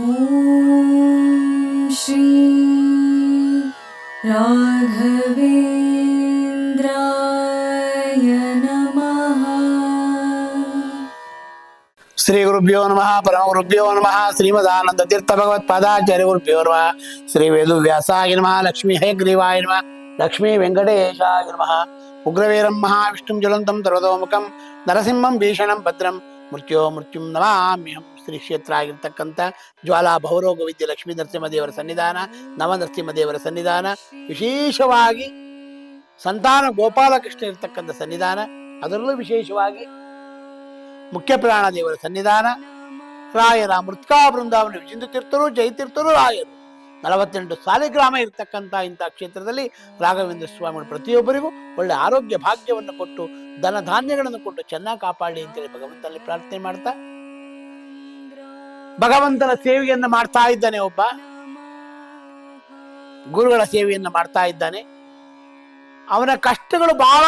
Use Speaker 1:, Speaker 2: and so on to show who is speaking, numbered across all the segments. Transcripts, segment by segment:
Speaker 1: ॐ श्री राघवेन्द्राय नमः
Speaker 2: శ్రీగురుభ్యో నమ పరమగురుభ్యో నమ శ్రీమదానందతీర్థభగవత్పాదాచార్యగురుభ్యో నమ శ్రీ వేదువ్యాసాయ నమ లక్ష్మీ హయగ్రీవాయ నమ లక్ష్మీ వెంకటేశాయ నమ ఉగ్రవీరం మహావిష్ణుం జ్వలంతం ధ్రువతోముఖం నరసింహం భీషణం భద్రం మృత్యో మృత్యుం నమామ్యహం ಶ್ರೀ ಕ್ಷೇತ್ರ ಆಗಿರ್ತಕ್ಕಂಥ ಜ್ವಾಲಾ ಭವರೋಗ ವಿದ್ಯೆ ಲಕ್ಷ್ಮೀ ನರಸಿಂಹದೇವರ ಸನ್ನಿಧಾನ, ನವ ನರಸಿಂಹದೇವರ ಸನ್ನಿಧಾನ, ವಿಶೇಷವಾಗಿ ಸಂತಾನ ಗೋಪಾಲಕೃಷ್ಣ ಇರ್ತಕ್ಕಂಥ ಸನ್ನಿಧಾನ, ಅದರಲ್ಲೂ ವಿಶೇಷವಾಗಿ ಮುಖ್ಯ ಪ್ರಾಣ ದೇವರ ಸನ್ನಿಧಾನ, ರಾಯರ ಮೃತ್ಕಾ ಬೃಂದಾವನ ವಿಜಿಂದು ತೀರ್ಥರು ಜಯತೀರ್ಥರು ರಾಯರು. ನಲವತ್ತೆಂಟು ಸಾಲಿಗ್ರಾಮ ಇರತಕ್ಕಂಥ ಇಂಥ ಕ್ಷೇತ್ರದಲ್ಲಿ ರಾಘವೇಂದ್ರ ಸ್ವಾಮಿಗಳು ಪ್ರತಿಯೊಬ್ಬರಿಗೂ ಒಳ್ಳೆ ಆರೋಗ್ಯ ಭಾಗ್ಯವನ್ನು ಕೊಟ್ಟು ಧನ ಧಾನ್ಯಗಳನ್ನು ಕೊಟ್ಟು ಚೆನ್ನಾಗಿ ಕಾಪಾಡಿ ಅಂತೇಳಿ ಭಗವಂತನಲ್ಲಿ ಪ್ರಾರ್ಥನೆ ಮಾಡ್ತಾ ಭಗವಂತನ ಸೇವೆಯನ್ನು ಮಾಡ್ತಾ ಇದ್ದಾನೆ ಒಬ್ಬ. ಗುರುಗಳ ಸೇವೆಯನ್ನು ಮಾಡ್ತಾ ಇದ್ದಾನೆ. ಅವನ ಕಷ್ಟಗಳು ಬಹಳ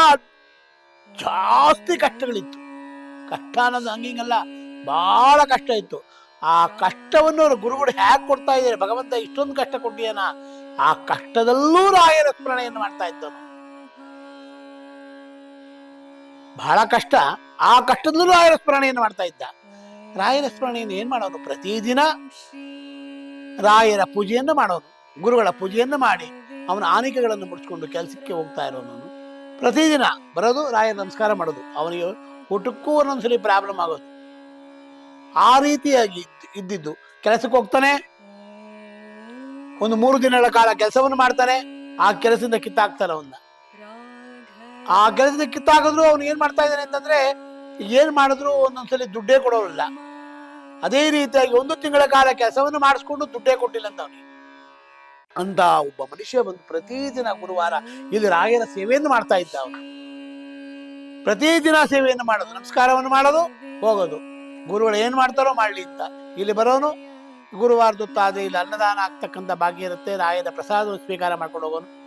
Speaker 2: ಜಾಸ್ತಿ ಕಷ್ಟಗಳಿತ್ತು. ಕಷ್ಟ ಅನ್ನೋದು ಹಂಗಿಂಗಲ್ಲ, ಬಹಳ ಕಷ್ಟ ಇತ್ತು. ಆ ಕಷ್ಟವನ್ನು ಅವರು ಗುರುಗಳು ಹ್ಯಾಕ್ ಕೊಡ್ತಾ ಇದ್ದಾರೆ? ಭಗವಂತ ಇಷ್ಟೊಂದು ಕಷ್ಟ ಕೊಟ್ಟಿಯಾನ ಆ ಕಷ್ಟದಲ್ಲೂ ರಾಯರ ಸ್ಮರಣೆಯನ್ನು ಮಾಡ್ತಾ ಇದ್ದನು ಬಹಳ ಕಷ್ಟ. ಆ ಕಷ್ಟದಲ್ಲೂ ರಾಯರ ಸ್ಮರಣೆಯನ್ನು ಮಾಡ್ತಾ ಇದ್ದ. ರಾಯರ ಸ್ಮರಣೆಯನ್ನು ಏನು ಮಾಡೋದು? ಪ್ರತಿದಿನ ರಾಯರ ಪೂಜೆಯನ್ನು ಮಾಡೋನು ಗುರುಗಳ ಪೂಜೆಯನ್ನು ಮಾಡಿ ಅವನ ಆನಿಕೆಗಳನ್ನು ಮುಡಿಸ್ಕೊಂಡು ಕೆಲಸಕ್ಕೆ ಹೋಗ್ತಾ ಇರೋನು ಪ್ರತಿದಿನ ಬರೋದು ರಾಯರ ನಮಸ್ಕಾರ ಮಾಡೋದು. ಅವನಿಗೆ ಊಟಕ್ಕೂ ಒಂದೊಂದ್ಸಲಿ ಪ್ರಾಬ್ಲಮ್ ಆಗೋದು. ಆ ರೀತಿಯಾಗಿ ಇದ್- ಇದ್ದಿದ್ದು. ಕೆಲಸಕ್ಕೆ ಹೋಗ್ತಾನೆ. ಒಂದು ಮೂರು ದಿನಗಳ ಕಾಲ ಕೆಲಸವನ್ನು ಮಾಡ್ತಾನೆ. ಆ ಕೆಲಸದಿಂದ ಕಿತ್ತಾಕ್ತಾನೆ ಅವನ್ನ. ಆ ಕೆಲಸದಿಂದ ಕಿತ್ತಾಕಿದ್ರು ಅವನು ಏನ್ ಮಾಡ್ತಾ ಇದ್ದಾನೆ ಅಂತಂದ್ರೆ ಏನ್ ಮಾಡಿದ್ರು ಒಂದೊಂದ್ಸಲಿ ದುಡ್ಡೇ ಕೊಡೋರಿಲ್ಲ. ಅದೇ ರೀತಿಯಾಗಿ ಒಂದು ತಿಂಗಳ ಕಾಲ ಕೆಲಸವನ್ನು ಮಾಡಿಸ್ಕೊಂಡು ದುಡ್ಡೇ ಕೊಟ್ಟಿಲ್ಲ ಅಂತ ಅವನಿಗೆ ಅಂತ ಒಬ್ಬ ಮನುಷ್ಯ ಬಂದು ಪ್ರತಿದಿನ ಗುರುವಾರ ಇಲ್ಲಿ ರಾಯರ ಸೇವೆಯನ್ನು ಮಾಡ್ತಾ ಇದ್ದ ಅವನು. ಪ್ರತಿದಿನ ಸೇವೆಯನ್ನು ಮಾಡೋದು, ನಮಸ್ಕಾರವನ್ನು ಮಾಡೋದು, ಹೋಗೋದು. ಗುರುಗಳು ಏನ್ ಮಾಡ್ತಾರೋ ಮಾಡಲಿ ಅಂತ. ಇಲ್ಲಿ ಬರೋನು ಗುರುವಾರದೊತ್ತಾದ್ರೆ ಇಲ್ಲಿ ಅನ್ನದಾನ ಆಗ್ತಕ್ಕಂಥ ಭಾಗ್ಯ ಇರುತ್ತೆ ರಾಯದ ಪ್ರಸಾದ ಸ್ವೀಕಾರ ಮಾಡ್ಕೊಂಡು ಹೋಗೋನು.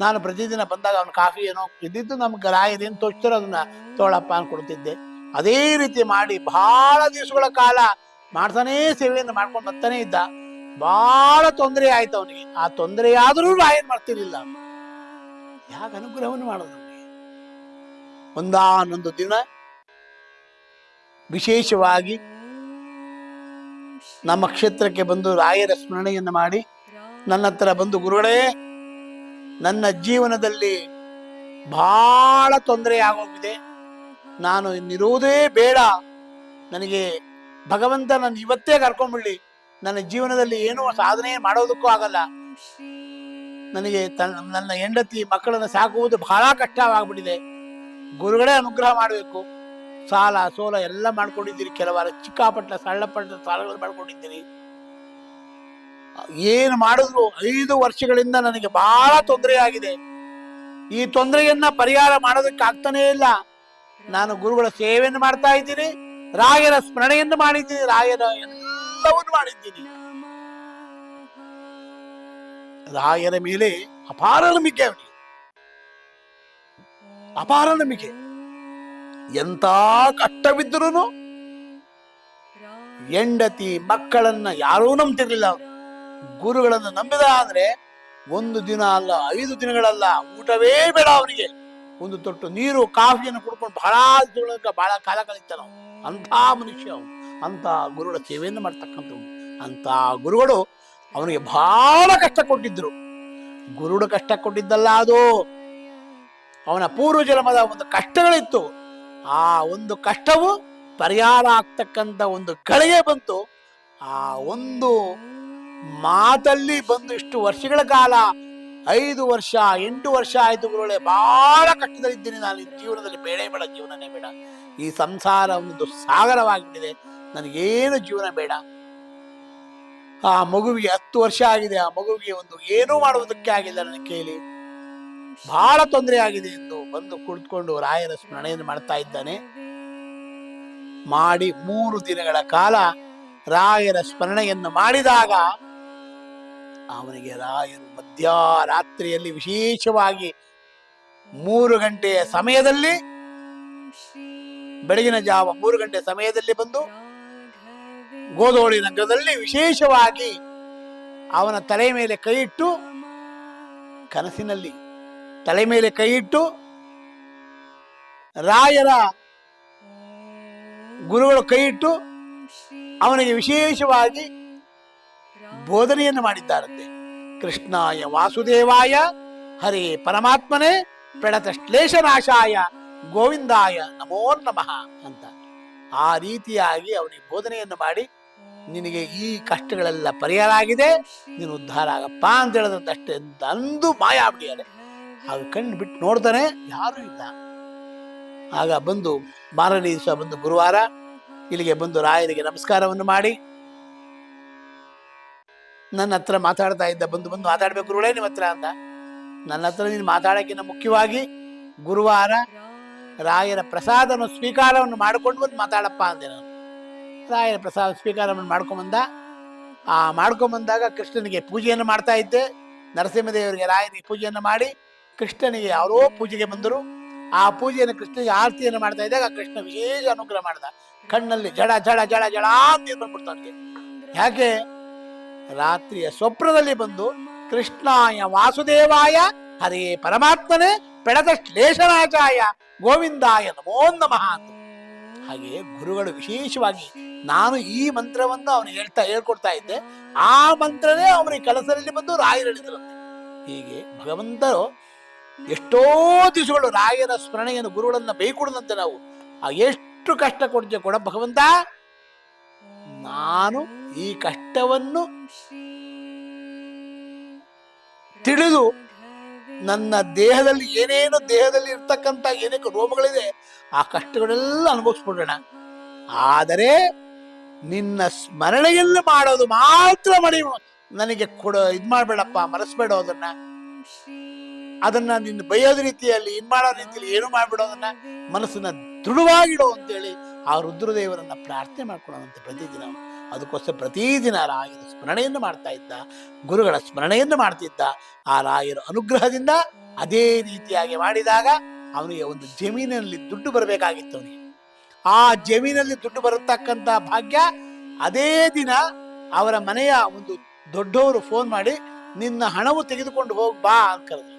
Speaker 2: ನಾನು ಪ್ರತಿದಿನ ಬಂದಾಗ ಅವನು ಕಾಫಿ ಏನೋ ಇದ್ದಿದ್ದು ನಮ್ಗೆ ರಾಯದೇನು ತೋಚ್ತಾರೋ ಅದನ್ನ ತೋಳಪ್ಪ ಅನ್ಕೊಡ್ತಿದ್ದೆ ಅದೇ ರೀತಿ ಮಾಡಿ ಬಹಳ ದಿವಸಗಳ ಕಾಲ ಮಾಡ್ತಾನೇ ಸೇವೆಯನ್ನು ಮಾಡ್ಕೊಂಡು ಬರ್ತಾನೆ ಇದ್ದ. ಬಹಳ ತೊಂದರೆ ಆಯ್ತು ಅವನಿಗೆ. ಆ ತೊಂದರೆ ಆದರೂ ರಾಯನ್ ಮಾಡ್ತಿರ್ಲಿಲ್ಲ. ಯಾಕೆ ಅನುಗ್ರಹವನ್ನು ಮಾಡೋದು? ಒಂದಾನೊಂದು ದಿನ ವಿಶೇಷವಾಗಿ ನಮ್ಮ ಕ್ಷೇತ್ರಕ್ಕೆ ಬಂದು ರಾಯರ ಸ್ಮರಣೆಯನ್ನು ಮಾಡಿ ನನ್ನ ಹತ್ರ ಬಂದು, ಗುರುಗಳೇ, ನನ್ನ ಜೀವನದಲ್ಲಿ ಬಹಳ ತೊಂದರೆ ಆಗೋಗಿದೆ. ನಾನು ಇನ್ನಿರುವುದೇ ಬೇಡ. ನನಗೆ ಭಗವಂತ ನನ್ನ ಇವತ್ತೇ ಕರ್ಕೊಂಡ್ಬಿಡ್ಲಿ. ನನ್ನ ಜೀವನದಲ್ಲಿ ಏನೂ ಸಾಧನೆ ಮಾಡೋದಕ್ಕೂ ಆಗಲ್ಲ. ನನಗೆ ನನ್ನ ಹೆಂಡತಿ ಮಕ್ಕಳನ್ನು ಸಾಕುವುದು ಬಹಳ ಕಷ್ಟವಾಗ್ಬಿಟ್ಟಿದೆ. ಗುರುಗಳೇ ಅನುಗ್ರಹ ಮಾಡಬೇಕು. ಸಾಲ, ಸೋಲ ಎಲ್ಲ ಮಾಡ್ಕೊಂಡಿದ್ದೀರಿ. ಕೆಲವಾರು ಚಿಕ್ಕಾಪಟ್ಟ ಸಣ್ಣಪಟ್ಟ ಸಾಲಗಳು ಮಾಡ್ಕೊಂಡಿದ್ದೀರಿ. ಏನು ಮಾಡಿದ್ರು ಐದು ವರ್ಷಗಳಿಂದ ನನಗೆ ಬಹಳ ತೊಂದರೆ ಆಗಿದೆ ಈ ತೊಂದರೆಯನ್ನ ಪರಿಹಾರ ಮಾಡೋದಕ್ಕೆ ಆಗ್ತಾನೇ ಇಲ್ಲ. ನಾನು ಗುರುಗಳ ಸೇವೆಯನ್ನು ಮಾಡ್ತಾ ಇದ್ದೀನಿ. ರಾಯರ ಸ್ಮರಣೆಯನ್ನು ಮಾಡಿದ್ದೀನಿ. ರಾಯರ ಎಲ್ಲವನ್ನು ಮಾಡಿದ್ದೀನಿ. ರಾಯರ ಮೇಲೆ ಅಪಾರ ನಂಬಿಕೆ ಅವನಿಗೆ. ಅಪಾರ ನಂಬಿಕೆ. ಎಂತ ಕಷ್ಟವಿದ್ರೂ ಹೆಂಡತಿ ಮಕ್ಕಳನ್ನ ಯಾರೂ ನಂಬ್ತಿರ್ಲಿಲ್ಲ ಅವನು. ಗುರುಗಳನ್ನು ನಂಬಿದ ಅಂದ್ರೆ ಒಂದು ದಿನ ಅಲ್ಲ, ಐದು ದಿನಗಳಲ್ಲ ಊಟವೇ ಬೇಡ ಅವನಿಗೆ. ಒಂದು ತೊಟ್ಟು ನೀರು ಕಾಫಿಯನ್ನು ಕುಡ್ಕೊಂಡು ಬಹಳ ದಿನಗಳ ಬಹಳ ಕಾಲ ಕಳೀತ ನಾವು. ಅಂಥ ಮನುಷ್ಯ ಅವನು. ಅಂಥ ಗುರುಗಳ ಸೇವೆಯನ್ನು ಮಾಡ್ತಕ್ಕಂಥವ್ನು. ಅಂಥ ಗುರುಗಳು ಅವನಿಗೆ ಬಹಳ ಕಷ್ಟ ಕೊಟ್ಟಿದ್ದರು. ಗುರುಡು ಕಷ್ಟ ಕೊಟ್ಟಿದ್ದಲ್ಲ ಅದು. ಅವನ ಪೂರ್ವ ಜನ್ಮದ ಒಂದು ಕಷ್ಟಗಳಿತ್ತು. ಆ ಒಂದು ಕಷ್ಟವು ಪರಿಹಾರ ಆಗ್ತಕ್ಕಂಥ ಒಂದು ಕಳೆಯೇ ಬಂತು. ಆ ಒಂದು ಮಾತಲ್ಲಿ ಬಂದು ಇಷ್ಟು ವರ್ಷಗಳ ಕಾಲ ಐದು ವರ್ಷ, ಎಂಟು ವರ್ಷ ಆಯ್ತು ಗುರುಗಳೇ ಬಹಳ ಕಷ್ಟದಲ್ಲಿದ್ದೀನಿ ನಾನು. ಈ ಜೀವನದಲ್ಲಿ ಬೇಡ ಬೇಡ, ಜೀವನನೇ ಬೇಡ. ಈ ಸಂಸಾರ ಒಂದು ಸಾಗರವಾಗಿಬಿಟ್ಟಿದೆ ನನಗೇನು ಜೀವನ ಬೇಡ. ಆ ಮಗುವಿಗೆ ಹತ್ತು ವರ್ಷ ಆಗಿದೆ. ಆ ಮಗುವಿಗೆ ಒಂದು ಏನೂ ಮಾಡುವುದಕ್ಕೆ ಆಗಿಲ್ಲ ನನ್ನ ಕೇಳಿ ಬಹಳ ತೊಂದರೆ ಆಗಿದೆ ಎಂದು ಬಂದು ಕುಳಿತುಕೊಂಡು ರಾಯರ ಸ್ಮರಣೆಯನ್ನು ಮಾಡ್ತಾ ಇದ್ದಾನೆ. ಮಾಡಿ ಮೂರು ದಿನಗಳ ಕಾಲ ರಾಯರ ಸ್ಮರಣೆಯನ್ನು ಮಾಡಿದಾಗ ಅವನಿಗೆ ರಾಯರು ಮಧ್ಯರಾತ್ರಿಯಲ್ಲಿ ವಿಶೇಷವಾಗಿ ಮೂರು ಗಂಟೆಯ ಸಮಯದಲ್ಲಿ ಬೆಳಗಿನ ಜಾವ ಮೂರು ಗಂಟೆ ಸಮಯದಲ್ಲಿ ಬಂದು ಗೋದೋಳಿ ನಗರದಲ್ಲಿ ವಿಶೇಷವಾಗಿ ಅವನ ತಲೆ ಮೇಲೆ ಕೈ ಇಟ್ಟು ಕನಸಿನಲ್ಲಿ ತಲೆ ಮೇಲೆ ಕೈ ಇಟ್ಟು ರಾಯರ ಗುರುಗಳು ಕೈ ಇಟ್ಟು ಅವನಿಗೆ ವಿಶೇಷವಾಗಿ ಬೋಧನೆಯನ್ನು ಮಾಡಿದ್ದಾರಂತೆ. ಕೃಷ್ಣಾಯ ವಾಸುದೇವಾಯ, ಹರೇ ಪರಮಾತ್ಮನೇ, ಪ್ರಣತ ಶ್ಲೇಷನಾಶಾಯ, ಗೋವಿಂದಾಯ ನಮೋ ನಮಃ ಅಂತ. ಆ ರೀತಿಯಾಗಿ ಅವನಿಗೆ ಬೋಧನೆಯನ್ನು ಮಾಡಿ, ನಿನಗೆ ಈ ಕಷ್ಟಗಳೆಲ್ಲ ಪರಿಹಾರ ಆಗಿದೆ, ನೀನು ಉದ್ಧಾರ ಆಗಪ್ಪ ಅಂತ ಹೇಳಿದಂತಷ್ಟೇ ಅಂತ ಅಂದು ಮಾಯ ಆಗ್ಬಿಟ್ಟಿದ್ದಾರೆ ಆಗ ಕಣ್ಣು ಬಿಟ್ಟು ನೋಡ್ತಾನೆ, ಯಾರೂ ಇಲ್ಲ. ಆಗ ಬಂದು ಮಾರನೇ ದಿವಸ ಬಂದು ಗುರುವಾರ ಇಲ್ಲಿಗೆ ಬಂದು ರಾಯರಿಗೆ ನಮಸ್ಕಾರವನ್ನು ಮಾಡಿ ನನ್ನ ಹತ್ರ ಮಾತಾಡ್ತಾ ಇದ್ದ, ಬಂದು ಬಂದು ಮಾತಾಡ್ಬೇಕು ಗುರುಗಳೇ ನಿಮ್ಮ ಹತ್ರ ಅಂತ. ನನ್ನ ಹತ್ರ ನೀನು ಮಾತಾಡೋಕ್ಕಿಂತ ಮುಖ್ಯವಾಗಿ ಗುರುವಾರ ರಾಯರ ಪ್ರಸಾದನ ಸ್ವೀಕಾರವನ್ನು ಮಾಡಿಕೊಂಡು ಬಂದು ಮಾತಾಡಪ್ಪ ಅಂದೆ ನಾನು. ರಾಯರ ಪ್ರಸಾದ ಸ್ವೀಕಾರವನ್ನು ಮಾಡ್ಕೊಂಬಂದ ಆ ಮಾಡ್ಕೊಂಬಂದಾಗ ಕೃಷ್ಣನಿಗೆ ಪೂಜೆಯನ್ನು ಮಾಡ್ತಾ ಇದ್ದೆ. ನರಸಿಂಹದೇವರಿಗೆ ರಾಯನಿಗೆ ಪೂಜೆಯನ್ನು ಮಾಡಿ ಕೃಷ್ಣನಿಗೆ ಯಾರೋ ಪೂಜೆಗೆ ಬಂದರು. ಆ ಪೂಜೆಯನ್ನು ಕೃಷ್ಣನಿಗೆ ಆರತಿಯನ್ನು ಮಾಡ್ತಾ ಇದ್ದಾಗ ಕೃಷ್ಣ ವಿಶೇಷ ಅನುಗ್ರಹ ಮಾಡ್ದ. ಕಣ್ಣಲ್ಲಿ ಜಡ ಜಡ ಜಡ ಜಡ ಅಂತ ಬಂದ್ಬಿಡ್ತಾನೆ ಯಾಕೆ? ರಾತ್ರಿಯ ಸ್ವಪ್ನದಲ್ಲಿ ಬಂದು ಕೃಷ್ಣಾಯ ವಾಸುದೇವಾಯ, ಹರೇ ಪರಮಾತ್ಮನೇ ಪೆಡದ ಶ್ಲೇಷರಾಜಾಯ, ಗೋವಿಂದಾಯ ನಮೋ ನಮಃ ಅಂತ. ಹಾಗೆ ಗುರುಗಳು ವಿಶೇಷವಾಗಿ ನಾನು ಈ ಮಂತ್ರವನ್ನು ಅವನಿಗೆ ಹೇಳ್ತಾ ಹೇಳ್ಕೊಡ್ತಾ ಇದ್ದೆ. ಆ ಮಂತ್ರನೇ ಅವನಿಗೆ ಕೆಲಸದಲ್ಲಿ ಬಂದು ರಾಯರಳಿದರು ಹೀಗೆ ಭಗವಂತರು ಎಷ್ಟೋ ದಿವಸಗಳು ರಾಯರ ಸ್ಮರಣೆಯನ್ನು ಗುರುಗಳನ್ನು ಬೈಕೊಡದಂತೆ ನಾವು ಎಷ್ಟು ಕಷ್ಟ ಕೊಡ್ತೀವಿ ಕೂಡ ಭಗವಂತ, ನಾನು ಈ ಕಷ್ಟವನ್ನು ತಿಳಿದು ನನ್ನ ದೇಹದಲ್ಲಿ ಏನೇನು ದೇಹದಲ್ಲಿ ಇರ್ತಕ್ಕಂಥ ಏನೇನು ರೋಮಗಳಿದೆ, ಆ ಕಷ್ಟಗಳೆಲ್ಲ ಅನುಭವಿಸ್ಬಿಡೋಣ. ಆದರೆ ನಿನ್ನ ಸ್ಮರಣೆಯಲ್ಲಿ ಮಾಡೋದು ಮಾತ್ರ ಮಾಡಿ ನನಗೆ ಕೊಡ, ಇದು ಮಾಡಬೇಡಪ್ಪ, ಮರೆಸ್ಬೇಡ ಅದನ್ನ. ಅದನ್ನ ನಿನ್ನ ಬೈಯೋದ ರೀತಿಯಲ್ಲಿ ಇನ್ ಮಾಡೋ ರೀತಿಯಲ್ಲಿ ಏನು ಮಾಡ್ಬಿಡೋದನ್ನ ಮನಸ್ಸನ್ನ ದೃಢವಾಗಿಡೋ ಅಂತೇಳಿ ಆ ರುದ್ರದೇವರನ್ನ ಪ್ರಾರ್ಥನೆ ಮಾಡ್ಕೊಳ್ಳೋದಂತೆ ಪ್ರತಿದಿನ. ಅದಕ್ಕೋಸ್ಕರ ಪ್ರತಿದಿನ ರಾಯರ ಸ್ಮರಣೆಯನ್ನು ಮಾಡ್ತಾ ಇದ್ದ, ಗುರುಗಳ ಸ್ಮರಣೆಯನ್ನು ಮಾಡ್ತಿದ್ದ ಆ ರಾಯರ ಅನುಗ್ರಹದಿಂದ ಅದೇ ರೀತಿಯಾಗಿ ಮಾಡಿದಾಗ ಅವನಿಗೆ ಒಂದು ಜಮೀನಿನಲ್ಲಿ ದುಡ್ಡು ಬರಬೇಕಾಗಿತ್ತು ಅವನಿಗೆ. ಆ ಜಮೀನಲ್ಲಿ ದುಡ್ಡು ಬರತಕ್ಕಂತ ಭಾಗ್ಯ ಅದೇ ದಿನ ಅವರ ಮನೆಯ ಒಂದು ದೊಡ್ಡವರು ಫೋನ್ ಮಾಡಿ, ನಿನ್ನ ಹಣವು ತೆಗೆದುಕೊಂಡು ಹೋಗಿ ಬಾ ಅಂತ ಕರೆದ್ರು.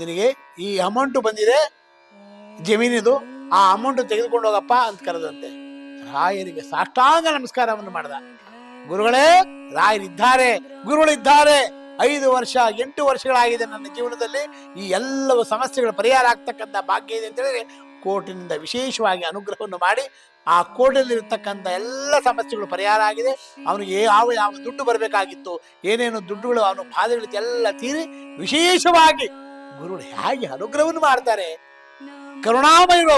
Speaker 2: ನಿನಗೆ ಈ ಅಮೌಂಟ್ ಬಂದಿದೆ, ಜಮೀನಿದು, ಆ ಅಮೌಂಟ್ ತೆಗೆದುಕೊಂಡು ಹೋಗಪ್ಪ ಅಂತ ಕರೆದಂತೆ. ರಾಯರಿಗೆ ಸಾಷ್ಟಾಂಗ ನಮಸ್ಕಾರವನ್ನು ಮಾಡ್ದ. ಗುರುಗಳೇ, ರಾಯರಿದ್ದಾರೆ, ಗುರುಗಳಿದ್ದಾರೆ. ಐದು ವರ್ಷ, ಎಂಟು ವರ್ಷಗಳಾಗಿದೆ ನನ್ನ ಜೀವನದಲ್ಲಿ. ಈ ಎಲ್ಲವೂ ಸಮಸ್ಯೆಗಳ ಪರಿಹಾರ ಆಗ್ತಕ್ಕಂಥ ಭಾಗ್ಯ ಇದೆ ಅಂತ ಹೇಳಿದ್ರೆ ಕೋರ್ಟಿನಿಂದ ವಿಶೇಷವಾಗಿ ಅನುಗ್ರಹವನ್ನು ಮಾಡಿ ಆ ಕೋರ್ಟಲ್ಲಿರತಕ್ಕಂಥ ಎಲ್ಲ ಸಮಸ್ಯೆಗಳು ಪರಿಹಾರ ಆಗಿದೆ. ಅವನಿಗೆ ಯಾವ ಯಾವ ದುಡ್ಡು ಬರಬೇಕಾಗಿತ್ತು, ಏನೇನು ದುಡ್ಡುಗಳು ಅವನು ಬಾಧೆಗಳು ಎಲ್ಲ ತೀರಿ ವಿಶೇಷವಾಗಿ ಗುರುಗಳು ಹೇಗೆ ಅನುಗ್ರಹವನ್ನು ಮಾಡ್ತಾರೆ. ಕರುಣಾಮಯರು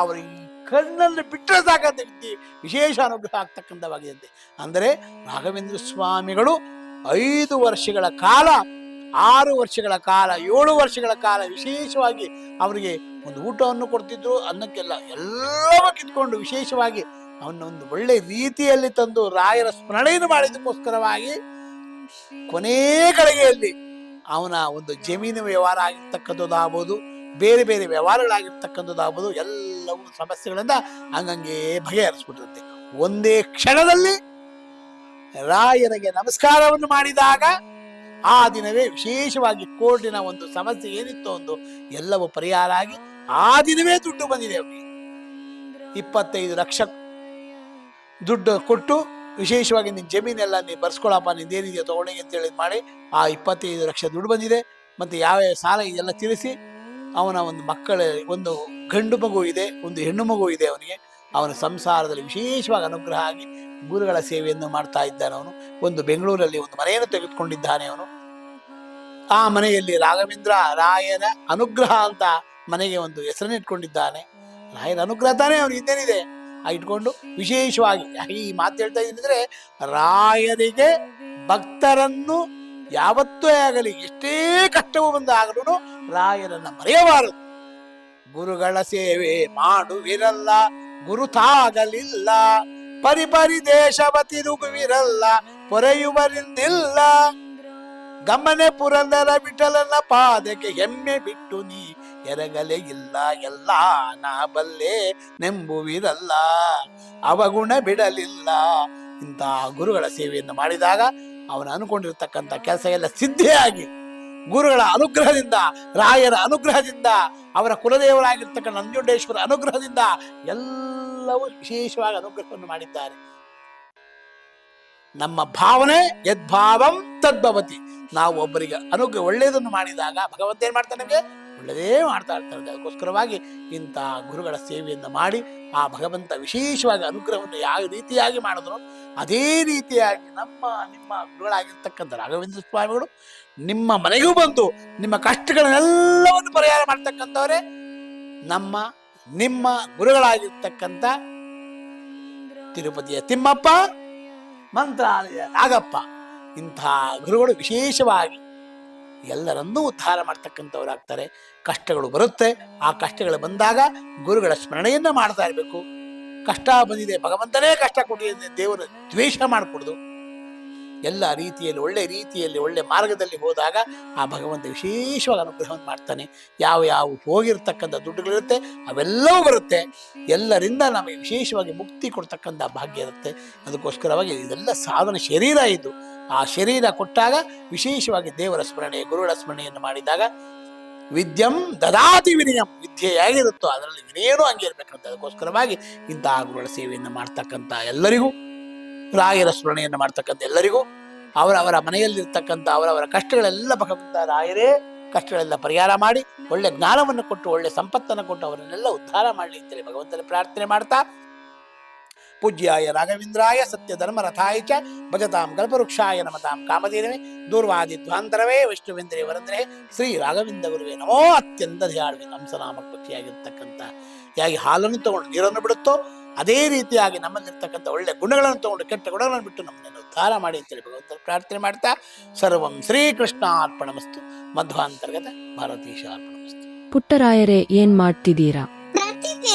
Speaker 2: ಅವರು ಕಣ್ಣಲ್ಲಿ ಬಿಟ್ಟರೆ ವ್ಯಕ್ತಿ ವಿಶೇಷ ಅನುಗ್ರಹ ಆಗ್ತಕ್ಕಂಥವಾಗಿದೆ ಅಂದರೆ ರಾಘವೇಂದ್ರ ಸ್ವಾಮಿಗಳು ಐದು ವರ್ಷಗಳ ಕಾಲ, ಆರು ವರ್ಷಗಳ ಕಾಲ, ಏಳು ವರ್ಷಗಳ ಕಾಲ ವಿಶೇಷವಾಗಿ ಅವರಿಗೆ ಒಂದು ಊಟವನ್ನು ಕೊಡ್ತಿದ್ರು, ಅನ್ನಕ್ಕೆಲ್ಲ ಎಲ್ಲವೂ ಕಿತ್ಕೊಂಡು ವಿಶೇಷವಾಗಿ ಅವನ್ನ ಒಂದು ಒಳ್ಳೆ ರೀತಿಯಲ್ಲಿ ತಂದು ರಾಯರ ಸ್ಮರಣೆಯನ್ನು ಮಾಡಿದ್ದಕ್ಕೋಸ್ಕರವಾಗಿ ಕೊನೇ ಗಳಿಗೆಯಲ್ಲಿ ಅವನ ಒಂದು ಜಮೀನು ವ್ಯವಹಾರ ಆಗಿರ್ತಕ್ಕಂಥದ್ದಾಗ್ಬೋದು, ಬೇರೆ ಬೇರೆ ವ್ಯವಹಾರಗಳಾಗಿರ್ತಕ್ಕಂಥದ್ದಾಗ್ಬೋದು ಎಲ್ಲವೂ ಸಮಸ್ಯೆಗಳಿಂದ ಹಂಗಂಗೆ ಬಗೆಹರಿಸ್ಬಿಟ್ಟಿರುತ್ತೆ ಒಂದೇ ಕ್ಷಣದಲ್ಲಿ ರಾಯರಿಗೆ ನಮಸ್ಕಾರವನ್ನು ಮಾಡಿದಾಗ ಆ ದಿನವೇ ವಿಶೇಷವಾಗಿ ಕೋರ್ಟಿನ ಒಂದು ಸಮಸ್ಯೆ ಏನಿತ್ತು ಒಂದು ಎಲ್ಲವೂ ಪರಿಹಾರ ಆಗಿ ಆ ದಿನವೇ ದುಡ್ಡು ಬಂದಿದೆ ಅವರಿಗೆ. ಇಪ್ಪತ್ತೈದು ಲಕ್ಷ ದುಡ್ಡು ಕೊಟ್ಟು ವಿಶೇಷವಾಗಿ ನಿನ್ನ ಜಮೀನೆಲ್ಲ ನೀವು ಬರ್ಸ್ಕೊಳಪ್ಪ, ನಿಂದೇನಿದೆಯೋ ಅಂತ ಹೇಳಿ ಮಾಡಿ ಆ ಇಪ್ಪತ್ತೈದು ಲಕ್ಷ ದುಡ್ಡು ಬಂದಿದೆ. ಮತ್ತು ಯಾವ ಯಾವ ಸಾಲ ಇದೆಲ್ಲ ತೀರಿಸಿ ಅವನ ಒಂದು ಮಕ್ಕಳ ಒಂದು ಗಂಡು ಮಗು ಇದೆ, ಒಂದು ಹೆಣ್ಣು ಮಗು ಇದೆ ಅವನಿಗೆ. ಅವನ ಸಂಸಾರದಲ್ಲಿ ವಿಶೇಷವಾಗಿ ಅನುಗ್ರಹ ಆಗಿ ಗುರುಗಳ ಸೇವೆಯನ್ನು ಮಾಡ್ತಾ ಇದ್ದಾನೆ ಅವನು. ಒಂದು ಬೆಂಗಳೂರಲ್ಲಿ ಒಂದು ಮನೆಯನ್ನು ತೆಗೆದುಕೊಂಡಿದ್ದಾನೆ ಅವನು. ಆ ಮನೆಯಲ್ಲಿ ರಾಘವೇಂದ್ರ ರಾಯನ ಅನುಗ್ರಹ ಅಂತ ಮನೆಗೆ ಒಂದು ಹೆಸರನ್ನು ಇಟ್ಕೊಂಡಿದ್ದಾನೆ. ರಾಯನ ಅನುಗ್ರಹ ತಾನೇ ಅವನು ಇದ್ದೇನಿದೆ ಆ ಇಟ್ಕೊಂಡು ವಿಶೇಷವಾಗಿ, ಈ ಮಾತು ಹೇಳ್ತಾ ಇದ್ದಂದ್ರೆ ರಾಯರಿಗೆ ಭಕ್ತರನ್ನು ಯಾವತ್ತೇ ಆಗಲಿ, ಎಷ್ಟೇ ಕಷ್ಟವು ಬಂದಾಗಲೂ ರಾಯರನ್ನ ಮರೆಯಬಾರದು. ಗುರುಗಳ ಸೇವೆ ಮಾಡುವಿರಲ್ಲ, ಗುರುತಾಗಲಿಲ್ಲ, ಪರಿಪರಿ ದೇಶವ ತಿರುಗುವಿರಲ್ಲ ಪೊರೆಯುವರಿಂದಿಲ್ಲ ಗಮನೆ ಪುರಂದರ ವಿಠಲನ ಪಾದಕ್ಕೆ ಹೆಮ್ಮೆ ಬಿಟ್ಟು ನೀ ಎರಗಲೇ ಇಲ್ಲ, ಎಲ್ಲ ನಾ ಬಲ್ಲೆ ನೆಂಬುವಿರಲ್ಲ, ಅವಗುಣ ಬಿಡಲಿಲ್ಲ. ಇಂತಹ ಗುರುಗಳ ಸೇವೆಯನ್ನು ಮಾಡಿದಾಗ ಅವನು ಅನ್ಕೊಂಡಿರ್ತಕ್ಕಂಥ ಕೆಲಸ ಎಲ್ಲ ಸಿದ್ಧಿಯಾಗಿ ಗುರುಗಳ ಅನುಗ್ರಹದಿಂದ, ರಾಯರ ಅನುಗ್ರಹದಿಂದ, ಅವರ ಕುಲದೇವರಾಗಿರ್ತಕ್ಕಂಥ ನಂಜುಂಡೇಶ್ವರ ಅನುಗ್ರಹದಿಂದ ಎಲ್ಲವೂ ವಿಶೇಷವಾಗಿ ಅನುಗ್ರಹವನ್ನು ಮಾಡಿದ್ದಾರೆ. ನಮ್ಮ ಭಾವನೆ ಯದ್ಭಾವಂ ತದ್ಭವತಿ. ನಾವು ಒಬ್ಬರಿಗೆ ಅನುಗ್ರಹ ಒಳ್ಳೆಯದನ್ನು ಮಾಡಿದಾಗ ಭಗವಂತ ಏನ್ ಮಾಡ್ತಾನೆ ನಮಗೆ? ಒಳ್ಳೆಯದೇ ಮಾಡ್ತಾ ಇರ್ತಾರೆ. ಅದಕ್ಕೋಸ್ಕರವಾಗಿ ಇಂಥ ಗುರುಗಳ ಸೇವೆಯನ್ನು ಮಾಡಿ ಆ ಭಗವಂತ ವಿಶೇಷವಾಗಿ ಅನುಗ್ರಹವನ್ನು ಯಾವ ರೀತಿಯಾಗಿ ಮಾಡಿದ್ರು ಅದೇ ರೀತಿಯಾಗಿ ನಮ್ಮ, ನಿಮ್ಮ ಗುರುಗಳಾಗಿರ್ತಕ್ಕಂಥ ರಾಘವೇಂದ್ರ ಸ್ವಾಮಿಗಳು ನಿಮ್ಮ ಮನೆಗೂ ಬಂದು ನಿಮ್ಮ ಕಷ್ಟಗಳನ್ನೆಲ್ಲವನ್ನು ಪರಿಹಾರ ಮಾಡ್ತಕ್ಕಂಥವರೇ ನಮ್ಮ, ನಿಮ್ಮ ಗುರುಗಳಾಗಿರ್ತಕ್ಕಂಥ ತಿರುಪತಿಯ ತಿಮ್ಮಪ್ಪ, ಮಂತ್ರಾಲಯ ನಾಗಪ್ಪ ಇಂಥ ಗುರುಗಳು ವಿಶೇಷವಾಗಿ ಎಲ್ಲರನ್ನೂ ಉದ್ಧಾರ ಮಾಡ್ತಕ್ಕಂಥವರಾಗ್ತಾರೆ ಕಷ್ಟಗಳು ಬರುತ್ತೆ. ಆ ಕಷ್ಟಗಳು ಬಂದಾಗ ಗುರುಗಳ ಸ್ಮರಣೆಯನ್ನು ಮಾಡ್ತಾ ಇರಬೇಕು. ಕಷ್ಟ ಬಂದಿದೆ, ಭಗವಂತನೇ ಕಷ್ಟ ಕೊಟ್ಟಿದೆ ದೇವರ ದ್ವೇಷ ಮಾಡಿಕೊಡುದು. ಎಲ್ಲ ರೀತಿಯಲ್ಲಿ, ಒಳ್ಳೆ ರೀತಿಯಲ್ಲಿ, ಒಳ್ಳೆ ಮಾರ್ಗದಲ್ಲಿ ಹೋದಾಗ ಆ ಭಗವಂತ ವಿಶೇಷವಾಗಿ ಅನುಗ್ರಹವನ್ನು ಮಾಡ್ತಾನೆ. ಯಾವ ಯಾವ ಹೋಗಿರ್ತಕ್ಕಂಥ ದುಡ್ಡುಗಳಿರುತ್ತೆ, ಅವೆಲ್ಲವೂ ಬರುತ್ತೆ. ಎಲ್ಲರಿಂದ ನಮಗೆ ವಿಶೇಷವಾಗಿ ಮುಕ್ತಿ ಕೊಡ್ತಕ್ಕಂಥ ಭಾಗ್ಯ ಇರುತ್ತೆ. ಅದಕ್ಕೋಸ್ಕರವಾಗಿ ಇದೆಲ್ಲ ಸಾಧನ ಶರೀರ ಇದು. ಆ ಶರೀರ ಕೊಟ್ಟಾಗ ವಿಶೇಷವಾಗಿ ದೇವರ ಸ್ಮರಣೆ, ಗುರುಗಳ ಸ್ಮರಣೆಯನ್ನು ಮಾಡಿದಾಗ ವಿದ್ಯಂ ದದಾತಿ ವಿನಯಂ. ವಿದ್ಯೆ ಹೇಗಿರುತ್ತೋ ಅದರಲ್ಲಿ ವಿನಯನೂ ಹಂಗೆ ಇರಬೇಕಂತ. ಅದಕ್ಕೋಸ್ಕರವಾಗಿ ಇಂತಹ ಗುರುಗಳ ಸೇವೆಯನ್ನು ಮಾಡ್ತಕ್ಕಂಥ ಎಲ್ಲರಿಗೂ, ರಾಯರ ಸ್ಮರಣೆಯನ್ನು ಮಾಡ್ತಕ್ಕಂಥ ಎಲ್ಲರಿಗೂ, ಅವರವರ ಮನೆಯಲ್ಲಿರ್ತಕ್ಕಂಥ ಅವರವರ ಕಷ್ಟಗಳೆಲ್ಲ ಭಗವಂತ ರಾಯರೇ ಕಷ್ಟಗಳೆಲ್ಲ ಪರಿಹಾರ ಮಾಡಿ ಒಳ್ಳೆ ಜ್ಞಾನವನ್ನು ಕೊಟ್ಟು ಒಳ್ಳೆ ಸಂಪತ್ತನ್ನು ಕೊಟ್ಟು ಅವರನ್ನೆಲ್ಲ ಉದ್ಧಾರ ಮಾಡಲಿ ಅಂತೇಳಿ ಭಗವಂತನ ಪ್ರಾರ್ಥನೆ ಮಾಡ್ತಾ ಪೂಜ್ಯಾಯ ರಾಘವೇಂದ್ರಾಯ ಸತ್ಯ ಧರ್ಮ ರಥಾಯ ಚ ಭಜತಾಂ ಕಲ್ಪವೃಕ್ಷಾಯ ನಮತಾಂ ಕಾಮಧೇನವೇ ದೂರ್ವಾದಿ ಧ್ವಾಂತರವೇ ವರಂದ್ರೆ. ಶ್ರೀ ರಾಘವೇಂದ್ರ ಗುರುವೇ ನಮೋ ಅತ್ಯಂತ ಧ್ಯಾಳ್ವೆ ಹಂಸನಾಮ ಪಕ್ಷಿಯಾಗಿರ್ತಕ್ಕಂಥ ಹೇಗೆ ಹಾಲನ್ನು ತಗೊಂಡು ನೀರನ್ನು ಬಿಡುತ್ತೋ, ಅದೇ ರೀತಿಯಾಗಿ ನಮ್ಮಲ್ಲಿರ್ತಕ್ಕಂಥ ಒಳ್ಳೆ ಗುಣಗಳನ್ನು ತಗೊಂಡು ಕೆಟ್ಟ ಗುಣಗಳನ್ನು ಬಿಟ್ಟು ನಮ್ಮನ್ನು ಉದ್ಧಾರ ಮಾಡಿ ಅಂತೇಳಿ ಭಗವಂತನ ಪ್ರಾರ್ಥನೆ ಮಾಡ್ತಾ, ಸರ್ವಂ ಶ್ರೀಕೃಷ್ಣ ಅರ್ಪಣಮಸ್ತು ಮಧ್ವಾಂತರ್ಗತ ಭಾರತೀಶ ಅರ್ಪಣಮಸ್ತು
Speaker 3: ಪುಟ್ಟರಾಯರೇ, ಏನ್ ಮಾಡ್ತಿದ್ದೀರಾ?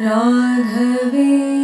Speaker 1: राघवे